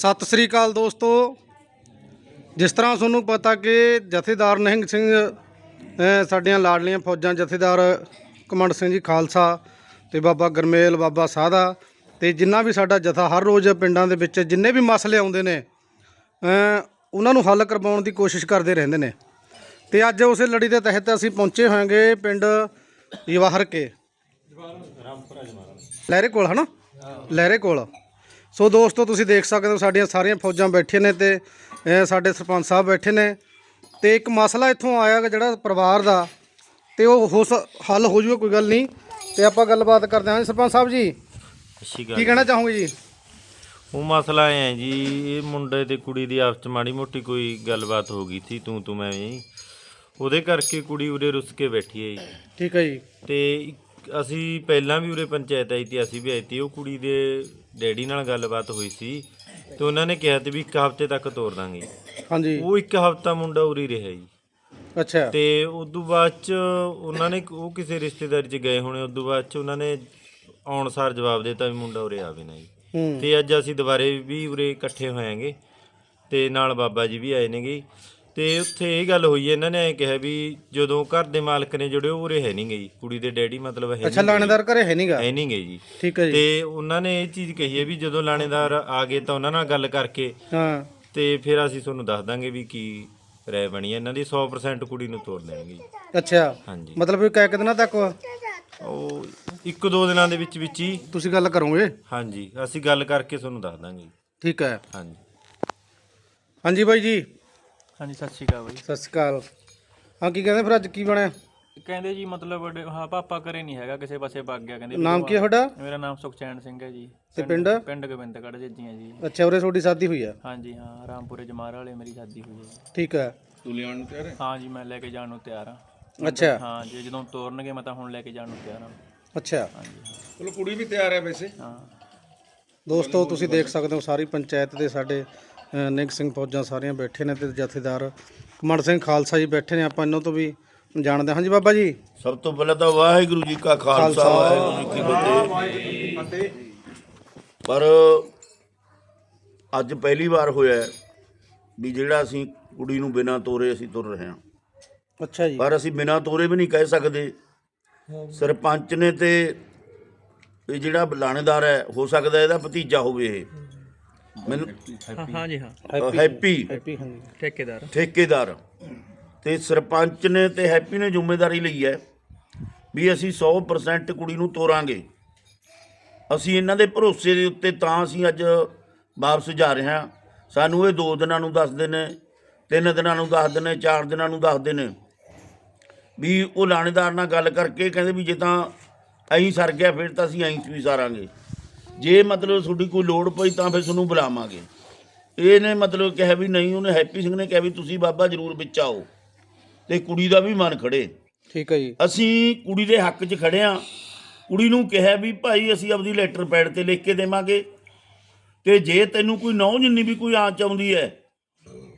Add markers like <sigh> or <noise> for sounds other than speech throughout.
ਸਤਿ ਸ੍ਰੀ ਅਕਾਲ ਦੋਸਤੋ। ਜਿਸ ਤਰ੍ਹਾਂ ਤੁਹਾਨੂੰ ਪਤਾ ਕਿ ਜਥੇਦਾਰ ਨਿਹੰਗ ਸਿੰਘ ਸਾਡੀਆਂ ਲਾਡਲੀਆਂ ਫੌਜਾਂ ਜਥੇਦਾਰ ਕਮੰਡ ਸਿੰਘ ਜੀ ਖਾਲਸਾ ਤੇ ਬਾਬਾ ਗਰਮੇਲ ਬਾਬਾ ਸਾਦਾ ਤੇ ਜਿੰਨਾ ਵੀ ਸਾਡਾ ਜਥਾ ਹਰ ਰੋਜ਼ ਪਿੰਡਾਂ ਦੇ ਵਿੱਚ ਜਿੰਨੇ ਵੀ ਮਸਲੇ ਆਉਂਦੇ ਨੇ ਉਹਨਾਂ ਨੂੰ ਹੱਲ ਕਰਵਾਉਣ ਦੀ ਕੋਸ਼ਿਸ਼ ਕਰਦੇ ਰਹਿੰਦੇ ਨੇ। ਤੇ ਅੱਜ ਉਸੇ ਲੜੀ ਦੇ ਤਹਿਤ ਅਸੀਂ ਪਹੁੰਚੇ ਹੋਵਾਂਗੇ ਪਿੰਡ ਜਵਾਹਰ ਕੇ। ਲਹਿਰੇ ਕੋਲ ਹਨਾ? ਲਹਿਰੇ ਕੋਲ। ਸੋ ਦੋਸਤੋ ਤੁਸੀਂ ਦੇਖ ਸਕਦੇ ਹੋ ਸਾਡੀਆਂ ਸਾਰੀਆਂ ਫੌਜਾਂ ਬੈਠੀਆਂ ਨੇ ਤੇ ਸਾਡੇ ਸਰਪੰਚ ਸਾਹਿਬ ਬੈਠੇ ਨੇ। ਤੇ ਇੱਕ ਮਸਲਾ ਇੱਥੋਂ ਆਇਆ ਗਾ ਜਿਹੜਾ ਪਰਿਵਾਰ ਦਾ ਤੇ ਉਹ ਹੋ ਹੱਲ ਹੋ ਜੂਗਾ ਕੋਈ ਗੱਲ ਨਹੀਂ। ਤੇ ਆਪਾਂ ਗੱਲਬਾਤ ਕਰਦੇ ਹਾਂ। ਸਰਪੰਚ ਸਾਹਿਬ ਜੀ ਅੱਛੀ ਕੀ ਕਹਿਣਾ ਚਾਹੋਗੇ ਜੀ? ਉਹ ਮਸਲਾ ਐ ਜੀ ਇਹ ਮੁੰਡੇ ਤੇ ਕੁੜੀ ਦੀ ਆਪਸ ਚ ਮਾੜੀ ਮੋਟੀ ਕੋਈ ਗੱਲਬਾਤ ਹੋ ਗਈ ਸੀ ਤੂੰ ਤੂੰ ਮੈਂ ਜੀ ਉਹਦੇ ਕਰਕੇ ਕੁੜੀ ਉਰੇ ਰੁੱਸ ਕੇ ਬੈਠੀ ਹੈ ਜੀ। ਠੀਕ ਹੈ ਜੀ। ਤੇ ਅਸੀਂ ਪਹਿਲਾਂ ਵੀ ਉਰੇ ਪੰਚਾਇਤ ਆਈ ਤੀ ਅਸੀਂ ਵੀ ਆਈ ਤੀ ਉਹ ਕੁੜੀ ਦੇ ਡੈਡੀ ਨਾਲ ਗੱਲਬਾਤ ਹੋਈ ਸੀ ਤੇ ਉਹਨਾਂ ਨੇ ਕਿਹਾ ਤੇ ਵੀ ਇੱਕ ਹਫ਼ਤੇ ਤੱਕ ਤੋਰ ਦਾਂਗੇ। ਹਾਂਜੀ। ਉਹ ਇੱਕ ਹਫ਼ਤਾ ਮੁੰਡਾ ਉਰੀ ਰਿਹਾ ਜੀ। ਅੱਛਾ। ਤੇ ਉਦੋਂ ਬਾਅਦ ਚ ਉਹਨਾਂ ਨੇ ਉਹ ਕਿਸੇ ਰਿਸ਼ਤੇਦਾਰੀ ਚ ਗਏ ਹੋਣੇ ਉਦੋਂ ਬਾਅਦ ਚ ਉਹਨਾਂ ਨੇ ਆਉਣ ਸਾਰ ਜਵਾਬ ਦਿੱਤਾ ਵੀ ਮੁੰਡਾ ਉਰੇ ਆਵੇ ਨਾ ਜੀ। ਹੂੰ। ਤੇ ਅੱਜ ਅਸੀਂ ਦੁਬਾਰੇ ਵੀ ਉਰੇ ਇਕੱਠੇ ਹੋਵਾਂਗੇ ਤੇ ਨਾਲ ਬਾਬਾ ਜੀ ਵੀ ਆਏ ਨੇਗੇ। ਤੇ ਉੱਥੇ ਇਹ ਗੱਲ ਹੋਈ ਇਹਨਾਂ ਨੇ ਐ ਕਿਹਾ ਵੀ ਜਦੋਂ ਘਰ ਦੇ ਮਾਲਕ ਨੇ ਜਿਹੜੇ ਉਹ ਉਰੇ ਹੈ ਨਹੀਂ ਗਈ ਕੁੜੀ ਦੇ ਡੈਡੀ ਮਤਲਬ ਹੈ ਅੱਛਾ ਲਾਣੇਦਾਰ ਘਰੇ ਹੈ ਨਹੀਂਗਾ ਹੈ ਨਹੀਂ ਗਏ ਜੀ। ਠੀਕ ਹੈ ਜੀ। ਤੇ ਉਹਨਾਂ ਨੇ ਇਹ ਚੀਜ਼ ਕਹੀ ਹੈ ਵੀ ਜਦੋਂ ਲਾਣੇਦਾਰ ਆ ਗਏ ਤਾਂ ਉਹਨਾਂ ਨਾਲ ਗੱਲ ਕਰਕੇ ਹਾਂ। ਤੇ ਫਿਰ ਅਸੀਂ ਤੁਹਾਨੂੰ ਦੱਸ ਦਾਂਗੇ ਵੀ ਕੀ ਰਾਏ ਬਣੀ ਹੈ। ਇਹਨਾਂ ਦੀ 100% ਕੁੜੀ ਨੂੰ ਤੋੜ ਦੇਣਗੇ ਜੀ। ਅੱਛਾ। ਹਾਂਜੀ। ਮਤਲਬ ਵੀ ਕਹਿ ਦਿਨਾਂ ਤੱਕ ਉਹ ਇੱਕ ਦੋ ਦਿਨਾਂ ਦੇ ਵਿੱਚ ਵਿੱਚ ਹੀ। ਤੁਸੀਂ ਗੱਲ ਕਰੋਗੇ? ਹਾਂਜੀ ਅਸੀਂ ਗੱਲ ਕਰਕੇ ਤੁਹਾਨੂੰ ਦੱਸ ਦਾਂਗੇ। ਠੀਕ ਹੈ। ਹਾਂਜੀ। ਹਾਂਜੀ ਬਾਈ ਜੀ। ਹਾਂਜੀ ਸਤਿ ਸ਼੍ਰੀ ਅਕਾਲ ਬਾਈ। ਸਤਿ ਸ਼੍ਰੀ ਅਕਾਲ। ਹਾਂ ਕੀ ਕਹਿੰਦੇ ਫਿਰ ਅੱਜ ਕੀ ਬਣਿਆ? ਕਹਿੰਦੇ ਜੀ ਮਤਲਬ ਡ- ਹਾਂ ਪਾਪਾ ਘਰੇ ਨਹੀਂ ਹੈਗਾ ਕਿਸੇ ਪਾਸੇ ਭੱਗ ਗਿਆ ਕਹਿੰਦੇ ਨਾਮ ਕੀ ਹੈ ਤੁਹਾਡਾ? ਮੇਰਾ ਨਾਮ ਸੁਖਚੈਨ ਸਿੰਘ ਹੈ ਜੀ। ਤੇ ਪਿੰਡ ਪਿੰਡ? ਗੋਬਿੰਦਗੜ੍ਹ ਜੱਜੀਆਂ ਜੀ। ਅੱਛਾ ਉਰੇ ਤੁਹਾਡੀ ਸ਼ਾਦੀ ਹੋਈ ਆ? ਹਾਂਜੀ ਹਾਂ ਰਾਮਪੁਰੇ ਜਮਾਰ ਵਾਲੇ ਮੇਰੀ ਸ਼ਾਦੀ ਹੋਈ ਹੈ। ਠੀਕ ਹੈ। ਹਾਂ? ਜੀ ਮੈਂ ਲੈ ਕੇ ਜਾਣ ਨੂੰ ਤਿਆਰ ਹਾਂ। ਅੱਛਾ। ਹਾਂ ਜੀ ਜਦੋਂ ਤੋਰਨਗੇ ਮੈਂ ਤਾਂ ਹੁਣ ਲੈ ਕੇ ਜਾਣ ਨੂੰ ਤਿਆਰ ਹਾਂ। ਅੱਛਾ। ਚਲੋ ਕੁੜੀ ਵੀ ਤਿਆਰ ਹੈ ਵੈਸੇ। ਹਾਂ। ਦੋਸਤੋ ਤੁਸੀਂ ਦੇਖ ਸਕਦੇ ਹੋ ਸਾਰੀ ਪੰਚਾਇਤ ਦੇ ਸਾਡੇ ਨਿੱਘ ਸਿੰਘ ਫੌਜਾਂ ਸਾਰੀਆਂ ਬੈਠੇ ਨੇ ਤੇ ਜਥੇਦਾਰ ਕਮੰਡ ਸਿੰਘ ਖਾਲਸਾ ਜੀ ਬੈਠੇ ਨੇ ਆਪਾਂ ਇਹਨਾਂ ਤੋਂ ਵੀ ਜਾਣਦੇ ਹਾਂ। ਹਾਂਜੀ ਬਾਬਾ ਜੀ। ਸਭ ਤੋਂ ਪਹਿਲਾਂ ਤਾਂ ਵਾਹਿਗੁਰੂ ਜੀ ਕਾ ਖਾਲਸਾ ਵਾਹਿਗੁਰੂ ਜੀ ਕੀ ਫਤਿਹ। ਪਰ ਅੱਜ ਪਹਿਲੀ ਵਾਰ ਹੋਇਆ ਵੀ ਜਿਹੜਾ ਅਸੀਂ ਕੁੜੀ ਨੂੰ ਬਿਨਾਂ ਤੋਰੇ ਅਸੀਂ ਤੁਰ ਰਹੇ ਹਾਂ। ਅੱਛਾ ਜੀ। ਪਰ ਅਸੀਂ ਬਿਨਾਂ ਤੋਰੇ ਵੀ ਨਹੀਂ ਕਹਿ ਸਕਦੇ। ਸਰਪੰਚ ਨੇ ਤੇ ਇਹ ਜਿਹੜਾ ਲਾਣੇਦਾਰ ਹੈ ਹੋ ਸਕਦਾ ਇਹਦਾ ਭਤੀਜਾ ਹੋਵੇ ਇਹ। ਮੈਨੂੰ ਹਾਂ ਜੀ ਹਾਂ। ਹੈਪੀ। ਠੇਕੇਦਾਰ। ਠੇਕੇਦਾਰ। ਤੇ ਸਰਪੰਚ ਨੇ ਤੇ ਹੈਪੀ ਨੇ ਜ਼ਿੰਮੇਵਾਰੀ ਲਈ ਹੈ ਵੀ ਅਸੀਂ 100% ਕੁੜੀ ਨੂੰ ਤੋਰਾਂਗੇ। ਅਸੀਂ ਇਹਨਾਂ ਦੇ ਭਰੋਸੇ ਦੇ ਉੱਤੇ ਤਾਂ ਅਸੀਂ ਅੱਜ ਵਾਪਸ ਜਾ ਰਹੇ ਹਾਂ। ਸਾਨੂੰ ਇਹ 2 ਦਿਨਾਂ ਨੂੰ ਦੱਸਦੇ ਨੇ 3 ਦਿਨਾਂ ਨੂੰ ਦੱਸਦੇ ਨੇ 4 ਦਿਨਾਂ ਨੂੰ ਦੱਸਦੇ ਨੇ। ਵੀ ਉਹ ਲਾਣੇਦਾਰ ਨਾਲ ਗੱਲ ਕਰਕੇ ਕਹਿੰਦੇ ਵੀ ਜੇ ਤਾਂ ਐਂ ਸਰ ਗਿਆ ਫਿਰ ਤਾਂ ਅਸੀਂ ਐਂ ਵੀ ਸਾਰਾਂਗੇ। ਜੇ ਮਤਲਬ ਤੁਹਾਡੀ ਕੋਈ ਲੋੜ ਪਈ ਤਾਂ ਫਿਰ ਤੁਹਾਨੂੰ ਬੁਲਾਵਾਂਗੇ। ਇਹਨੇ ਮਤਲਬ ਕਿਹਾ ਵੀ ਨਹੀਂ ਉਹਨੇ ਹੈਪੀ ਸਿੰਘ ਨੇ ਕਿਹਾ ਵੀ ਤੁਸੀਂ ਬਾਬਾ ਜਰੂਰ ਵਿੱਚ ਆਓ। ਤੇ ਕੁੜੀ ਦਾ ਵੀ ਮਨ ਖੜੇ। ਠੀਕ ਹੈ ਜੀ। ਅਸੀਂ ਕੁੜੀ ਦੇ ਹੱਕ 'ਚ ਖੜੇ ਆ। ਕੁੜੀ ਨੂੰ ਕਿਹਾ ਵੀ ਭਾਈ ਅਸੀਂ ਆਪਦੀ ਲੈਟਰ ਪੈਡ ਤੇ ਲਿਖ ਕੇ ਦੇਵਾਂਗੇ। ਤੇ ਜੇ ਤੈਨੂੰ ਕੋਈ ਨੌ ਜਿੰਨੀ ਵੀ ਕੋਈ ਆਂਚ ਆਉਂਦੀ ਹੈ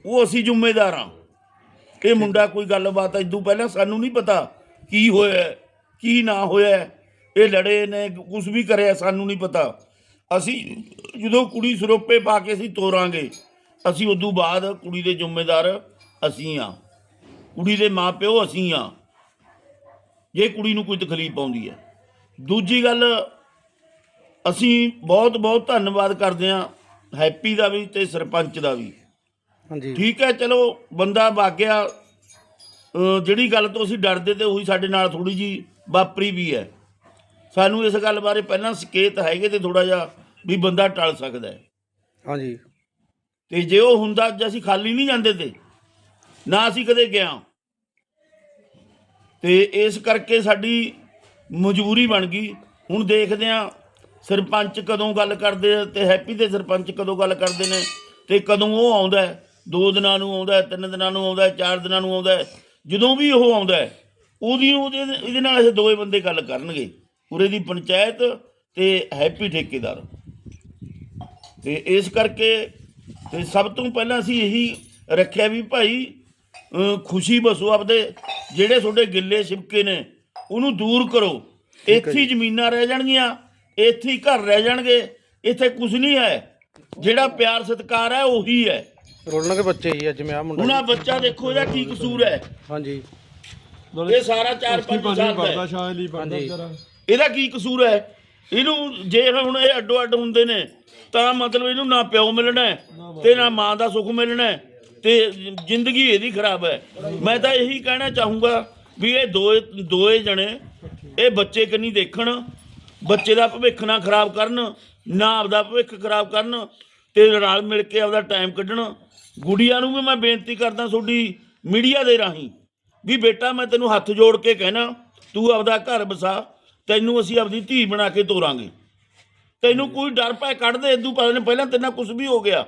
ਉਹ ਅਸੀਂ ਜ਼ਿੰਮੇਦਾਰ ਆ। ਇਹ ਮੁੰਡਾ ਕੋਈ ਗੱਲਬਾਤ ਇਦੋਂ ਪਹਿਲਾਂ ਸਾਨੂੰ ਨਹੀਂ ਪਤਾ ਕੀ ਹੋਇਆ ਕੀ ਨਾ ਹੋਇਆ। ਇਹ ਲੜੇ ਨੇ ਕੁਝ ਵੀ ਕਰਿਆ ਸਾਨੂੰ ਨਹੀਂ ਪਤਾ। ਅਸੀਂ ਜਦੋਂ ਕੁੜੀ ਸਰੋਪੇ ਪਾ ਕੇ ਅਸੀਂ ਤੋਰਾਂਗੇ ਅਸੀਂ ਉਦੋਂ ਬਾਅਦ ਕੁੜੀ ਦੇ ਜ਼ਿੰਮੇਦਾਰ ਅਸੀਂ ਆ ਕੁੜੀ ਦੇ ਮਾਪਿਓ ਅਸੀਂ ਆ ਜੇ ਕੁੜੀ ਨੂੰ ਕੋਈ ਤਕਲੀਫ ਆਉਂਦੀ ਹੈ। ਦੂਜੀ ਗੱਲ ਅਸੀਂ ਬਹੁਤ ਬਹੁਤ ਧੰਨਵਾਦ ਕਰਦੇ ਹਾਂ ਹੈਪੀ ਦਾ ਵੀ ਤੇ ਸਰਪੰਚ ਦਾ ਵੀ। ਹਾਂਜੀ। ਠੀਕ ਹੈ ਚਲੋ ਬੰਦਾ ਵਾਗਿਆ ਜਿਹੜੀ ਗੱਲ ਤੋਂ ਅਸੀਂ ਡਰਦੇ ਤੇ ਉਹੀ ਸਾਡੇ ਨਾਲ ਥੋੜੀ ਜੀ ਵਾਪਰੀ ਵੀ ਹੈ। ਸਾਨੂੰ ਇਸ ਗੱਲ ਬਾਰੇ ਪਹਿਲਾਂ ਸਕੇਤ ਹੈਗੇ ਤੇ ਥੋੜਾ ਜਿਹਾ ਵੀ ਬੰਦਾ ਟਲ ਸਕਦਾ ਹੈ। ਹਾਂਜੀ। ਤੇ ਜੇ ਉਹ ਹੁੰਦਾ ਅੱਜ ਅਸੀਂ ਖਾਲੀ ਨਹੀਂ ਜਾਂਦੇ ਤੇ ਨਾ ਅਸੀਂ ਕਦੇ ਗਿਆ। ਤੇ ਇਸ ਕਰਕੇ ਸਾਡੀ ਮਜਬੂਰੀ ਬਣ ਗਈ। ਹੁਣ ਦੇਖਦੇ ਆ ਸਰਪੰਚ ਕਦੋਂ ਗੱਲ ਕਰਦੇ ਆ ਤੇ ਹੈਪੀ ਦੇ ਸਰਪੰਚ ਕਦੋਂ ਗੱਲ ਕਰਦੇ ਨੇ ਤੇ ਕਦੋਂ ਉਹ ਆਉਂਦਾ ਹੈ। ਦੋ ਦਿਨਾਂ ਨੂੰ ਆਉਂਦਾ ਹੈ, ਤਿੰਨ ਦਿਨਾਂ ਨੂੰ ਆਉਂਦਾ ਹੈ, ਚਾਰ ਦਿਨਾਂ ਨੂੰ ਆਉਂਦਾ ਹੈ। ਜਦੋਂ ਵੀ ਉਹ ਆਉਂਦਾ ਹੈ, ਉਹਦੀ ਉਹਦੇ ਇਹਦੇ ਨਾਲ ਇਹ ਦੋਵੇਂ ਬੰਦੇ ਗੱਲ ਕਰਨਗੇ। ਉਰੇ ਦੀ ਪੰਚਾਇਤ ਤੇ ਹੈਪੀ ਠੇਕੇਦਾਰ। ਤੇ ਇਸ ਕਰਕੇ ਤੇ ਸਭ ਤੋਂ ਪਹਿਲਾਂ ਅਸੀਂ ਇਹੀ ਰੱਖਿਆ ਵੀ ਭਾਈ ਖੁਸ਼ੀ ਬਸੋ ਆਪਦੇ ਜਿਹੜੇ ਤੁਹਾਡੇ ਗਿੱਲੇ ਛਿਪਕੇ ਨੇ ਉਹਨੂੰ ਦੂਰ ਕਰੋ। ਇੱਥੇ ਜ਼ਮੀਨਾਂ ਰਹਿ ਜਾਣਗੀਆਂ ਇੱਥੇ ਘਰ ਰਹਿ ਜਾਣਗੇ ਇੱਥੇ ਕੁਝ ਨਹੀਂ ਹੈ। ਜਿਹੜਾ ਪਿਆਰ ਸਤਿਕਾਰ ਹੈ ਉਹੀ ਹੈ। ਰੋਲਣਗੇ ਬੱਚੇ ਹੀ ਆ ਜਿਵੇਂ ਆ ਮੁੰਡਾ ਹੁਣ ਆਹ ਬੱਚਾ ਦੇਖੋ ਇਹਦਾ ਕੀ ਕਸੂਰ ਹੈ। ਹਾਂਜੀ। ਇਹ ਸਾਰਾ 4-5 ਸਾਲ ਦਾ ਹੈ। ਇਹਦਾ ਕੀ ਕਸੂਰ ਹੈ? ਇਹਨੂੰ ਜੇ ਹੁਣ ਇਹ ਅੱਡੋ ਅੱਡ ਹੁੰਦੇ ਨੇ, ਤਾਂ ਮਤਲਬ ਇਹਨੂੰ ਨਾ ਪਿਓ ਮਿਲਣਾ ਹੈ ਤੇ ਨਾ ਮਾਂ ਦਾ ਸੁੱਖ ਮਿਲਣਾ ਹੈ ਤੇ ਜ਼ਿੰਦਗੀ ਇਹਦੀ ਖਰਾਬ ਹੈ। ਮੈਂ ਤਾਂ ਇਹੀ ਕਹਿਣਾ ਚਾਹੂੰਗਾ ਵੀ ਇਹ ਦੋਏ ਦੋਏ ਜਣੇ, ਇਹ ਬੱਚੇ ਕੰਨੀ ਦੇਖਣ, ਬੱਚੇ ਦਾ ਭਵਿੱਖ ਨਾ ਖਰਾਬ ਕਰਨ, ਨਾ ਆਪਦਾ ਭਵਿੱਖ ਖਰਾਬ ਕਰਨ ਤੇ ਰਲ ਮਿਲ ਕੇ ਆਪਦਾ ਟਾਈਮ ਕੱਢਣ। ਗੁੜੀਆਂ ਨੂੰ ਵੀ ਮੈਂ ਬੇਨਤੀ ਕਰਦਾ ਤੁਹਾਡੀ ਮੀਡੀਆ ਦੇ ਰਾਹੀਂ ਵੀ ਬੇਟਾ ਮੈਂ ਤੈਨੂੰ ਹੱਥ ਜੋੜ ਕੇ ਕਹਿਣਾ, ਤੂੰ ਆਪਦਾ ਘਰ ਬਸਾ ਤੈਨੂੰ ਅਸੀਂ ਆਪਦੀ ਧੀ ਬਣਾ ਕੇ ਤੋਰਾਂਗੇ। ਤੈਨੂੰ ਕੋਈ ਡਰ ਪੈ ਕੱਢ ਦੇ ਇਦੋਂ ਪਹਿਲਾਂ ਪਹਿਲਾਂ ਤੇਰੇ ਨਾਲ ਕੁਝ ਵੀ ਹੋ ਗਿਆ।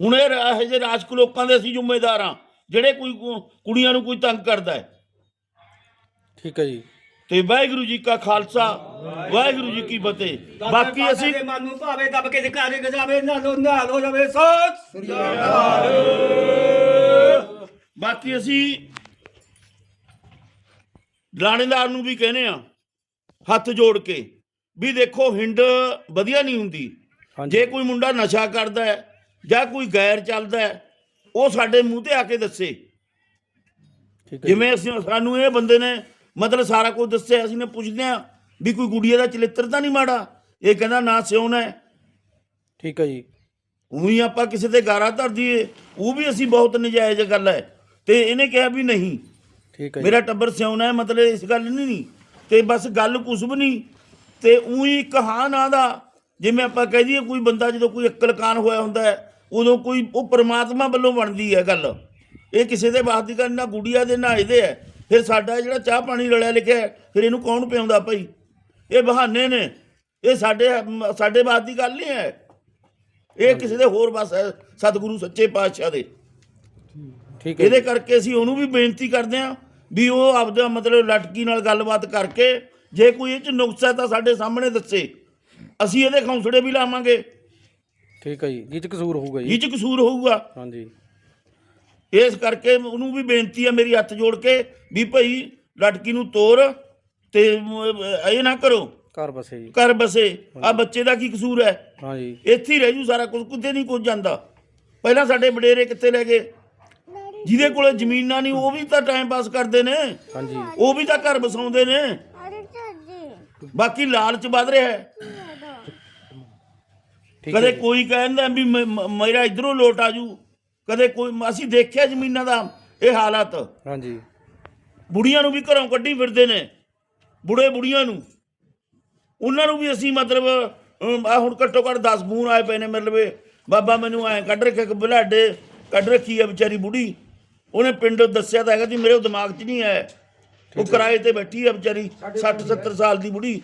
ਹੁਣ ਇਹ ਇਹੋ ਜਿਹੇ ਰਾਜਕ ਲੋਕਾਂ ਦੇ ਅਸੀਂ ਜ਼ਿੰਮੇਦਾਰ ਹਾਂ ਜਿਹੜੇ ਕੋਈ ਕੁੜੀਆਂ ਨੂੰ ਕੋਈ ਤੰਗ ਕਰਦਾ ਹੈ। ਠੀਕ ਹੈ ਜੀ। ਤੇ ਵਾਹਿਗੁਰੂ ਜੀ ਕਾ ਖਾਲਸਾ ਵਾਹਿਗੁਰੂ ਜੀ ਕੀ ਫਤਿਹ। ਬਾਕੀ ਅਸੀਂ ਮਨ ਨੂੰ ਭਾਵੇਂ ਦੱਬ ਕੇ ਦਿਖਾਰੇ ਗਜਾਵੇ ਨਾਲੋ ਨਾਲ ਹੋ ਜਾਵੇ। ਸੋਚ ਬਾਕੀ ਅਸੀਂ ਲਾਣੇਦਾਰ ਨੂੰ ਵੀ ਕਹਿੰਦੇ ਆ ਹੱਥ ਜੋੜ ਕੇ ਵੀ ਦੇਖੋ ਹਿੰਡ ਵਧੀਆ ਨਹੀਂ ਹੁੰਦੀ। ਜੇ ਕੋਈ ਮੁੰਡਾ ਨਸ਼ਾ ਕਰਦਾ ਹੈ ਜਾਂ ਕੋਈ ਗੈਰ ਚੱਲਦਾ ਹੈ ਉਹ ਸਾਡੇ ਮੂੰਹ ਤੇ ਆ ਕੇ ਦੱਸੇ। ਜਿਵੇਂ ਅਸੀਂ ਸਾਨੂੰ ਇਹ ਬੰਦੇ ਨੇ ਮਤਲਬ ਸਾਰਾ ਕੁਝ ਦੱਸਿਆ ਅਸੀਂ ਨੇ ਪੁੱਛਦੇ ਆ ਵੀ ਕੋਈ ਗੁੜੀਆ ਦਾ ਚਲਿੱਤਰ ਤਾਂ ਨਹੀਂ ਮਾੜਾ? ਇਹ ਕਹਿੰਦਾ ਨਾ ਸਿਉਣਾ ਹੈ। ਠੀਕ ਹੈ ਜੀ। ਉਹੀ ਆਪਾਂ ਕਿਸੇ ਤੇ ਗਾਰਾ ਧਰ ਦਈਏ ਉਹ ਵੀ ਅਸੀਂ ਬਹੁਤ ਨਜਾਇਜ਼ ਗੱਲ ਹੈ। ਤੇ ਇਹਨੇ ਕਿਹਾ ਵੀ ਨਹੀਂ। ਠੀਕ ਹੈ ਮੇਰਾ ਟੱਬਰ ਸਿਉਣਾ ਹੈ ਮਤਲਬ ਇਸ ਗੱਲ ਨਹੀਂ ਨਹੀਂ। ਤੇ ਬਸ ਗੱਲ ਕੁਛ ਵੀ ਨਹੀਂ। ਤੇ ਉਹੀ ਨਾ ਦਾ ਜਿਵੇਂ ਆਪਾਂ ਕਹਿ ਦਈਏ ਕੋਈ ਬੰਦਾ ਜਦੋਂ ਕੋਈ ਅਕਲਕਾਨ ਹੋਇਆ ਹੁੰਦਾ ਹੈ ਉਦੋਂ ਕੋਈ ਉਹ ਪ੍ਰਮਾਤਮਾ ਵੱਲੋਂ ਬਣਦੀ ਹੈ ਗੱਲ। ਇਹ ਕਿਸੇ ਦੇ ਬਾਤ ਦੀ ਗੱਲ ਨਾ ਗੁੜੀਆ ਦੇ ਨਾ ਇਹਦੇ ਹੈ। ਫਿਰ ਸਾਡਾ ਜਿਹੜਾ ਚਾਹ ਪਾਣੀ ਰਲਿਆ ਲਿਖਿਆ ਫਿਰ ਇਹਨੂੰ ਕੌਣ ਪਿਆਉਂਦਾ ਭਾਈ? ਇਹ ਬਹਾਨੇ ਨੇ। ਇਹ ਸਾਡੇ ਸਾਡੇ ਬਾਤ ਦੀ ਗੱਲ ਨਹੀਂ ਹੈ। ਇਹ ਕਿਸੇ ਦੇ ਹੋਰ ਬਸ ਹੈ ਸਤਿਗੁਰੂ ਸੱਚੇ ਪਾਤਸ਼ਾਹ ਦੇ। ਠੀਕ ਹੈ ਇਹਦੇ ਕਰਕੇ ਅਸੀਂ ਉਹਨੂੰ ਵੀ ਬੇਨਤੀ ਕਰਦੇ ਹਾਂ ਵੀ ਉਹ ਆਪਦਾ ਮਤਲਬ ਲਟਕੀ ਨਾਲ ਗੱਲਬਾਤ ਕਰਕੇ ਜੇ ਕੋਈ ਇਹ ਚ ਨੁਕਸ ਹੈ ਤਾਂ ਸਾਡੇ ਸਾਹਮਣੇ ਦੱਸੇ। ਅਸੀਂ ਇਹਦੇ ਖੌਂਸੜੇ ਵੀ ਲਾਵਾਂਗੇ। ਠੀਕ ਹੈ ਜੀ ਇਹ ਚ ਕਸੂਰ ਹੋਊਗਾ ਜੀ। ਇਹ ਚ ਕਸੂਰ ਹੋਊਗਾ। ਹਾਂਜੀ। ਇਸ ਕਰਕੇ ਉਹਨੂੰ ਵੀ ਬੇਨਤੀ ਹੈ ਮੇਰੀ ਹੱਥ ਜੋੜ ਕੇ ਵੀ ਭਾਈ ਲਟਕੀ ਨੂੰ ਤੋਰ ਤੇ ਇਹ ਨਾ ਕਰੋ। ਘਰ ਬਸੇ ਜੀ। ਘਰ ਬਸੇ। ਆ ਬੱਚੇ ਦਾ ਕੀ ਕਸੂਰ ਹੈ? ਹਾਂਜੀ। ਇੱਥੇ ਹੀ ਰਹਿ ਜੂ ਸਾਰਾ ਕੁਝ ਕਿਤੇ ਨਹੀਂ ਕੁਝ ਜਾਂਦਾ। ਪਹਿਲਾਂ ਸਾਡੇ ਵਡੇਰੇ ਕਿੱਥੇ ਲੈ ਗਏ? ਜਿਹਦੇ ਕੋਲੇ ਜ਼ਮੀਨਾਂ ਨਹੀਂ ਉਹ ਵੀ ਤਾਂ ਟਾਈਮ ਪਾਸ ਕਰਦੇ ਨੇ। ਹਾਂਜੀ। ਉਹ ਵੀ ਤਾਂ ਘਰ ਬਸਾਉਂਦੇ ਨੇ। ਬਾਕੀ ਲਾਲਚ ਵੱਧ ਰਿਹਾ ਹੈ। ਠੀਕ ਹੈ ਕਦੇ ਜੀ। ਕੋਈ ਕਹਿੰਦਾ ਵੀ ਮ- ਮ- ਮੇਰਾ ਇਧਰੋਂ ਲੋਟ ਆਜੂ ਕਦੇ ਕੋਈ ਅਸੀਂ ਦੇਖਿਆ ਜ਼ਮੀਨਾਂ ਦਾ ਇਹ ਹਾਲਾਤ। ਹਾਂਜੀ। ਬੁੜੀਆਂ ਨੂੰ ਵੀ ਘਰੋਂ ਕੱਢੀ ਫਿਰਦੇ ਨੇ ਬੁੜੇ ਬੁੜੀਆਂ ਨੂੰ। ਉਹਨਾਂ ਨੂੰ ਵੀ ਅਸੀਂ ਮਤਲਬ ਆ ਹੁਣ ਘੱਟੋ ਘੱਟ 10 ਫੋਨ ਆਏ ਪਏ ਨੇ ਮਤਲਬ ਬਾਬਾ ਮੈਨੂੰ ਐ ਕੱਢ ਰੱਖਿਆ ਕਿ ਬਲਾਡੇ ਕੱਢ ਰੱਖੀ ਆ ਵਿਚਾਰੀ ਬੁੜੀ। ਉਹਨੇ ਪਿੰਡ ਦੱਸਿਆ ਤਾਂ ਹੈਗਾ ਜੀ ਮੇਰੇ ਉਹ ਦਿਮਾਗ 'ਚ ਨਹੀਂ ਆਇਆ। ਉਹ ਕਿਰਾਏ ਤੇ ਬੈਠੀ ਆ ਵਿਚਾਰੀ 60 70 ਸਾਲ ਦੀ ਬੁੜੀ।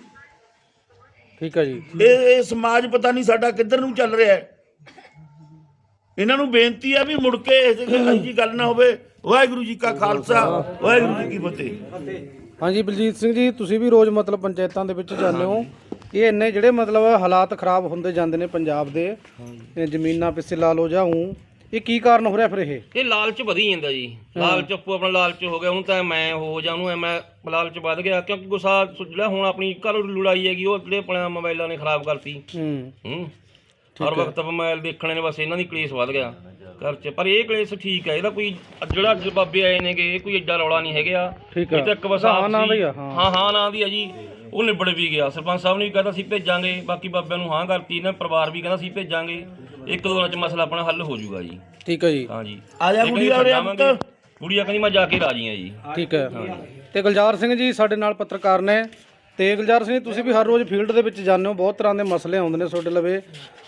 ਠੀਕ ਹੈ ਜੀ। ਇਹ ਇਹ ਸਮਾਜ ਪਤਾ ਨਹੀਂ ਸਾਡਾ ਕਿੱਧਰ ਨੂੰ ਚੱਲ ਰਿਹਾ ਹੈ। ਇਹਨਾਂ ਨੂੰ ਬੇਨਤੀ ਆ ਵੀ ਮੁੜ ਕੇ <coughs> ਇਹ ਜੀ ਗੱਲ ਨਾ ਹੋਵੇ। ਵਾਹਿਗੁਰੂ ਜੀ ਕਾ ਖਾਲਸਾ ਵਾਹਿਗੁਰੂ ਜੀ ਕੀ ਫਤਿਹ। ਹਾਂਜੀ ਬਲਜੀਤ ਸਿੰਘ ਜੀ ਤੁਸੀਂ ਵੀ ਰੋਜ਼ ਮਤਲਬ ਪੰਚਾਇਤਾਂ ਦੇ ਵਿੱਚ ਜਾਂਦੇ ਹੋ। ਇਹ ਇੰਨੇ ਜਿਹੜੇ ਮਤਲਬ ਹਾਲਾਤ ਖਰਾਬ ਹੁੰਦੇ ਜਾਂਦੇ ਨੇ ਪੰਜਾਬ ਦੇ। ਇਹ ਜ਼ਮੀਨਾਂ ਪਿੱਛੇ ਲਾ ਲਓ ਜਾਂ ਹੂੰ ਇਹ ਕੀ ਕਾਰਨ ਹੋ ਰਿਹਾ ਫਿਰ ਇਹ? ਇਹ ਲਾਲਚ ਵਧੀ ਜਾਂਦਾ ਜੀ। ਲਾਲਚ ਆਪੋ ਆਪਣਾ ਲਾਲਚ ਹੋ ਗਿਆ ਹੁਣ ਤਾਂ ਮੈਂ ਹੋ ਜਾ ਉਹਨੂੰ ਮੈਂ ਲਾਲਚ ਵੱਧ ਗਿਆ ਕਿਉਂਕਿ ਗੁੱਸਾ ਜਿਹੜਾ ਹੁਣ ਆਪਣੀ ਘਰ ਲੜਾਈ ਹੈਗੀ ਉਹ ਜਿਹੜੇ ਆਪਣੇ ਮੋਬਾਈਲਾਂ ਨੇ ਖਰਾਬ ਕਰਤੀ। ਹੂੰ। ਹੂੰ। ਹਰ ਵਕਤ ਮੋਬਾਈਲ ਦੇਖਣੇ ਨੇ ਬਸ ਇਹਨਾਂ ਦੀ ਕਲੇਸ਼ ਵੱਧ ਗਿਆ ਘਰ 'ਚ। ਪਰ ਇਹ ਕਲੇਸ਼ ਠੀਕ ਹੈ ਇਹਦਾ ਕੋਈ ਜਿਹੜਾ ਅੱਜ ਬਾਬੇ ਆਏ ਨੇਗੇ ਇਹ ਕੋਈ ਐਡਾ ਰੌਲਾ ਨਹੀਂ ਹੈਗਾ। ਇਹ ਤਾਂ ਇੱਕ ਬਸ ਹਾਂ ਆਪਸੀ- ਨਾਂ ਦਾ ਹੀ ਹਾਂ। ਹਾਂ ਹਾਂ ਨਾਂ ਦੀ ਆ ਜੀ। ਉਹ ਨਿਬੜ ਵੀ ਗਿਆ। ਸਰਪੰਚ ਸਾਹਿਬ ਨੇ ਵੀ ਕਹਿੰਦਾ ਸੀ ਭੇਜਾਂਗੇ ਬਾਕੀ ਬਾਬਿਆਂ ਨੂੰ ਹਾਂ ਕਰਤੀ ਇਹਨਾਂ ਪਰਿਵਾਰ ਵੀ ਕਹਿੰਦਾ ਸੀ ਭੇਜਾਂਗੇ। ਇੱਕ ਦੋ ਦਿਨਾਂ 'ਚ ਮਸਲਾ ਆਪਣਾ ਹੱਲ ਹੋ ਜਾਊਗਾ ਜੀ। ਠੀਕ ਹੈ ਜੀ। ਹਾਂ ਜੀ। ਆ ਜਾ ਗੁੜੀਆ ਉਰੇ ਆ ਛੱਡਾਵਾਂਗੇ। ਪੁੱਤ। ਗੁੜੀਆ ਕਹਿੰਦੀ ਮੈਂ ਜਾ ਕੇ ਰਾਜੀ ਆ ਜੀ। ਠੀਕ ਹੈ। ਤੇ ਗੁਲਜ਼ਾਰ ਸਿੰਘ ਜੀ ਸਾਡੇ ਨਾਲ ਪੱਤਰਕਾਰ ਨੇ। ਤੇ ਗੁਲਜ਼ਾਰ ਸਿੰਘ ਜੀ, ਤੁਸੀਂ ਵੀ ਹਰ ਰੋਜ਼ ਫੀਲਡ ਦੇ ਵਿੱਚ ਜਾਂਦੇ ਹੋ। ਬਹੁਤ ਤਰ੍ਹਾਂ ਦੇ ਮਸਲੇ ਆਉਂਦੇ ਨੇ ਤੁਹਾਡੇ ਲਵੇ।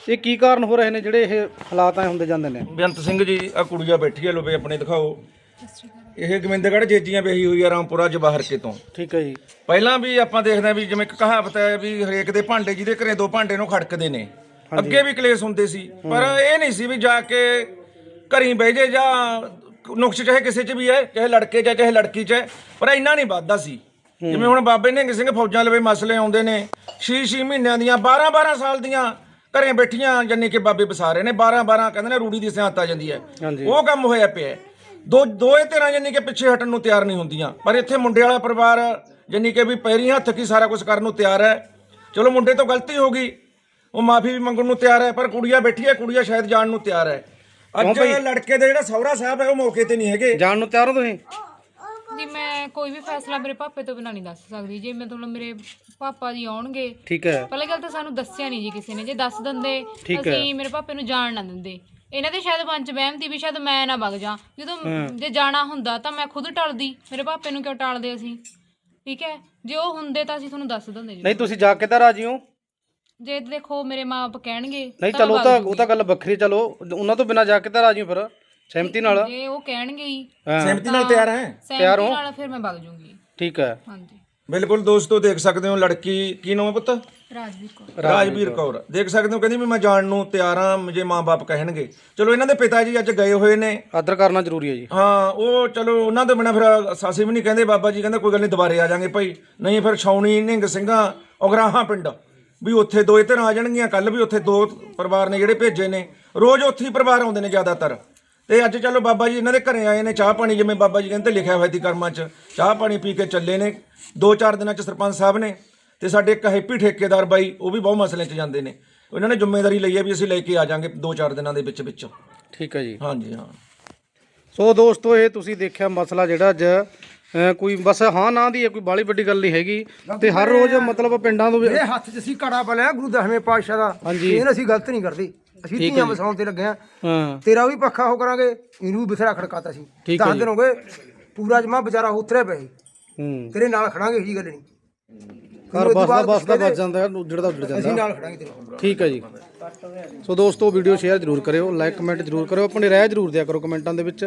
ਇਹ ਕੀ ਕਾਰਨ ਹੋ ਰਹੇ ਨੇ ਜਿਹੜੇ ਇਹ ਹਾਲਾਤ ਐ ਹੁੰਦੇ ਜਾਂਦੇ ਨੇ? ਬੇਅੰਤ ਸਿੰਘ ਜੀ ਆ ਕੁੜੀਆਂ ਬੈਠੀ ਆ ਲੋਵੇ ਆਪਣੇ ਦਿਖਾਓ। ਇਹ ਗੋਬਿੰਦਗੜ੍ਹ ਜੇਜੀਆਂ ਵੇਹੀ ਹੋਈ ਆ ਰਾਮਪੁਰਾ ਜਵਾਹਰ ਕੇ ਤੋਂ ਠੀਕ ਹੈ ਜੀ। ਪਹਿਲਾਂ ਵੀ ਆਪਾਂ ਦੇਖਦੇ ਆ ਵੀ ਜਿਵੇਂ ਇੱਕ ਕਹਾਵਤ ਹੈ ਵੀ ਹਰੇਕ ਦੇ ਭਾਂਡੇ ਜਿਹਦੇ ਘਰੇ ਦੋ ਭਾਂਡੇ ਨੂੰ ਖੜਕਦੇ ਨੇ। ਅੱਗੇ ਵੀ ਕਲੇਸ਼ ਹੁੰਦੇ ਸੀ। ਪਰ ਇਹ ਨਹੀਂ ਸੀ ਵੀ ਜਾ ਕੇ ਘਰੀ ਬਹਿ ਜੇ ਜਾਂ ਨੁਕਸ ਚਾਹੇ ਕਿਸੇ 'ਚ ਵੀ ਹੈ ਚਾਹੇ ਲੜਕੇ 'ਚ ਹੈ, ਚਾਹੇ ਲੜਕੀ 'ਚ ਹੈ, ਪਰ ਇੰਨਾ ਨਹੀਂ ਵੱਧਦਾ ਸੀ। ਜਿਵੇਂ ਹੁਣ ਬਾਬੇ ਨਿਹੰਗ ਸਿੰਘ ਫੌਜਾਂ ਲਵੇ ਮਸਲੇ ਆਉਂਦੇ ਨੇ 6-6 ਮਹੀਨਿਆਂ ਦੀਆਂ 12-12 ਸਾਲ ਦੀਆਂ ਘਰੇ ਬੈਠੀਆਂ ਜੰਨੀ ਕਿ ਬਾਬੇ ਬਸਾ ਰਹੇ ਨੇ 12-12 ਕਹਿੰਦੇ ਨੇ ਰੂੜੀ ਦੀ ਸਿਆਣਤ ਆ ਜਾਂਦੀ ਹੈ। ਹਾਂਜੀ। ਉਹ ਕੰਮ ਹੋਇਆ ਪਿਆ ਹੈ। ਦੋ ਦੋਏ ਧਿਰਾਂ ਜੰਨੀ ਕਿ ਪਿੱਛੇ ਹਟਣ ਨੂੰ ਤਿਆਰ ਨਹੀਂ ਹੁੰਦੀਆਂ। ਪਰ ਇੱਥੇ ਮੁੰਡੇ ਵਾਲਾ ਪਰਿਵਾਰ ਜੰਨੀ ਕਿ ਵੀ ਪੈਰੀਂ ਹੱਥ ਕੀ ਸਾਰਾ ਕੁਝ ਕਰਨ ਨੂੰ ਤਿਆਰ ਹੈ। ਚਲੋ ਮੁੰਡੇ ਤੋਂ ਗਲਤੀ ਹੋ ਗਈ। ਉਹ ਮਾਫੀ ਵੀ ਮੰਗਣ ਨੂੰ ਤਿਆਰ ਹੈ ਪਰ ਕੁੜੀਆਂ ਬੈਠੀ ਹੈ ਕੁੜੀਆਂ ਸ਼ਾਇਦ ਜਾਣ ਨੂੰ ਤਿਆਰ ਹੈ। ਅੱਜ ਲੜਕੇ ਦੇ ਜਿਹੜਾ ਸਹੁਰਾ ਸਾਹਿਬ ਹੈ ਉਹ ਮੌਕੇ ਤੇ ਨਹੀਂ ਹੈਗੇ। ਜਾਣ ਨੂੰ ਤਿਆਰ ਹੋ ਤੁਸੀਂ? ਜੀ ਮੈਂ ਕੋਈ ਵੀ ਫੈਸਲਾ ਮੇਰੇ ਪਾਪੇ ਤੋਂ ਬਿਨਾਂ ਨਹੀਂ ਦੱਸ ਸਕਦੀ। ਜੇ ਮਤਲਬ ਮੇਰੇ ਪਾਪਾ ਜੀ ਆਉਣਗੇ ਠੀਕ ਹੈ। ਪਹਿਲੀ ਗੱਲ ਤਾਂ ਸਾਨੂੰ ਦੱਸਿਆ ਨਹੀਂ ਜੀ ਕਿਸੇ ਨੇ। ਜੇ ਦੱਸ ਦਿੰਦੇ। ਅਸੀਂ ਮੇਰੇ ਪਾਪੇ ਨੂੰ ਜਾਣ ਨਾ ਦਿੰਦੇ। ਇਹਨਾਂ ਦੇ ਸ਼ਾਇਦ ਚ ਵਹਿਮ ਸੀ ਵੀ ਸ਼ਾਇਦ ਮੈਂ ਨਾ ਵਗ ਜਾ। ਜਦੋਂ ਜੇ ਜਾਣਾ ਹੁੰਦਾ ਤਾਂ ਮੈਂ ਖੁਦ ਟਲਦੀ। ਮੇਰੇ ਪਾਪੇ ਨੂੰ ਕਿਉਂ ਟਾਲਦੇ ਅਸੀਂ? ਠੀਕ ਹੈ। ਜੇ ਉਹ ਹੁੰਦੇ ਤਾਂ ਅਸੀਂ ਤੁਹਾਨੂੰ ਦੱਸ ਦਿੰਦੇ ਜੀ। ਨਹੀਂ ਤੁਸੀਂ ਜਾ ਕੇ ਤਾਂ ਰਾਜੀ ਹੋ। ਜੇ ਦੇਖੋ ਮੇਰੇ ਮਾਪੇ ਕਹਿਣਗੇ ਨਹੀਂ ਚਲੋ ਉਹ ਤਾਂ ਉਹ ਤਾਂ ਗੱਲ ਵੱਖਰੀ ਚਲੋ ਉਹਨਾਂ ਤੋਂ ਬਿਨਾ ਜਾ ਕੇ ਤਾਂ ਰਾਜੀ ਹੋ ਫਿਰ ਸਹਿਮਤੀ ਨਾਲ। ਜੇ ਉਹ ਕਹਿਣਗੇ ਹੀ ਹਾਂ। ਸਹਿਮਤੀ ਨਾਲ ਤਿਆਰ ਹੈ? ਸਹਿਮਤੀ ਨਾਲ ਫਿਰ ਮੈਂ ਵਗ ਜੂੰਗੀ। ਠੀਕ ਹੈ। ਹਾਂਜੀ। ਬਿਲਕੁਲ ਦੋਸਤੋ ਦੇਖ ਸਕਦੇ ਹੋ ਲੜਕੀ ਕੀ ਨਾਮ ਹੈ ਪੁੱਤ? ਰਾਜਵੀਰ ਕੌਰ। ਰਾਜਵੀਰ ਕੌਰ। ਦੇਖ ਸਕਦੇ ਹੋ ਕਹਿੰਦੀ ਵੀ ਮੈਂ ਜਾਣ ਨੂੰ ਤਿਆਰ ਹਾਂ ਜੇ ਮਾਂ-ਬਾਪ ਕਹਿਣਗੇ। ਚਲੋ ਇਹਨਾਂ ਦੇ ਪਿਤਾ ਜੀ ਅੱਜ ਗਏ ਹੋਏ ਨੇ। ਆਦਰ ਕਰਨਾ ਜ਼ਰੂਰੀ ਹੈ ਜੀ। ਹਾਂ ਉਹ ਚਲੋ ਉਹਨਾਂ ਦੇ ਬਿਨਾ ਫਿਰ ਸਾਸੀ ਵੀ ਨਹੀਂ ਕਹਿੰਦੇ ਬਾਬਾ ਜੀ ਕਹਿੰਦੇ ਕੋਈ ਗੱਲ ਨਹੀਂ ਦੁਬਾਰੇ ਆ ਜਾਾਂਗੇ ਭਾਈ। ਨਹੀਂ ਫਿਰ ਛਾਉਣੀ ਨਿੰਗ ਸਿੰਘਾਂ ਉਗਰਾਹਾਂ ਪਿੰਡ। ਵੀ ਉੱਥੇ ਦੋ ਧਿਰਾਂ ਆ ਜਾਣਗੀਆਂ ਕੱਲ ਵੀ ਉੱਥੇ ਦੋ ਪਰਿਵਾਰ ਨੇ ਜਿਹੜੇ ਭੇਜੇ ਨੇ। ਰੋਜ਼ ਉੱਥੇ ਹੀ ਪਰਿਵਾਰ ਆਉਂਦੇ ਨੇ ਜ਼ਿਆਦਾਤਰ। ਤੇ ਅੱਜ ਚਲੋ ਬਾਬਾ ਜੀ ਇਹਨਾਂ ਦੇ ਘਰੇ ਆਏ ਨੇ ਚਾਹ ਪਾਣੀ ਜਿਵੇਂ ਬਾਬਾ ਜੀ ਕਹਿੰਦੇ ਲਿਖਿਆ ਹੋਇਆ ਸੀ ਕਰਮਾਂ 'ਚ। ਚਾਹ ਪਾਣੀ ਪੀ ਕੇ ਚੱਲੇ ਨੇ। ਦੋ ਚਾਰ ਦਿਨਾਂ 'ਚ ਸਰਪੰਚ ਸਾਹਿਬ ਨੇ ਤੇ ਸਾਡੇ ਇੱਕ ਹੈਪੀ ਠੇਕੇਦਾਰ ਬਾਈ ਉਹ ਵੀ ਬਹੁਤ ਮਸਲੇ 'ਚ ਜਾਂਦੇ ਨੇ। ਉਹਨਾਂ ਨੇ ਜ਼ਿੰਮੇਵਾਰੀ ਲਈ ਹੈ ਵੀ ਅਸੀਂ ਲੈ ਕੇ ਆ ਜਾਾਂਗੇ ਦੋ ਚਾਰ ਦਿਨਾਂ ਦੇ ਵਿੱਚ ਵਿੱਚ। ਠੀਕ ਹੈ ਜੀ। ਹਾਂਜੀ ਹਾਂ। ਸੋ ਦੋਸਤੋ ਇਹ ਤੁਸੀਂ ਦੇਖਿਆ ਮਸਲਾ ਜਿਹੜਾ ਅੱਜ ਅਹ, ਕੋਈ ਬਸ ਹਾਂ ਨਾ ਦੀ ਹੈ ਕੋਈ ਬਾਲੀ ਵੱਡੀ ਗੱਲ ਨਹੀਂ ਹੈਗੀ। ਤੇ ਹਰ ਰੋਜ਼ ਮਤਲਬ ਪਿੰਡਾਂ ਤੋਂ ਵੀ ਇਹ ਹੱਥ 'ਚ ਅਸੀਂ ਘੜਾ ਪਲਿਆ ਗੁਰੂ ਦਸਵੇਂ ਪਾਤਸ਼ਾਹ ਦਾ। ਹਾਂਜੀ। ਇਹਨੂੰ ਅਸੀਂ ਗਲਤ ਨਹੀਂ ਕਰਦੇ। ਅਸੀਂ ਧੀਆਂ ਵਸਾਉਣ ਤੇ ਲੱਗੇ ਆ। ਹਾਂ। ਤੇਰਾ ਵੀ ਪੱਖਾ ਹੋ ਕਰਾਂਗੇ ਇਹਨੂੰ ਵੀ ਬਥੇਰਾ ਖੜਕਾਤਾ ਸੀ ਠੀਕ ਹੈ ਦਸ ਜੀ। ਦਿਨ ਹੋ ਗਏ ਪੂਰਾ ਜਮਾ ਵਿਚਾਰਾ ਉਤਰੇ ਪਏ ਹੂੰ। ਤੇਰੇ ਨਾਲ ਖੜਾਂਗੇ ਇਹੀ ਗੱਲ ਨਹੀਂ। ਘਰ ਬਸਦਾ ਬਸਦਾ ਬਚ ਜਾਂਦਾ ਉੱਜੜਦਾ ਉੱਜੜ ਅਸੀਂ ਜਾਂਦਾ। ਨਾਲ ਖੜਾਂਗੇ ਤੇਰੇ। ਠੀਕ ਹੈ ਜੀ। ਸੋ ਦੋਸਤੋ ਵੀਡੀਓ ਸ਼ੇਅਰ ਜ਼ਰੂਰ ਕਰਿਓ ਲਾਈਕ ਕਮੈਂਟ ਜ਼ਰੂਰ ਕਰਿਓ। ਆਪਣੀ ਰਾਏ ਜ਼ਰੂਰ ਦਿਆ ਕਰੋ ਕਮੈਂਟਾਂ ਦੇ ਵਿੱਚ।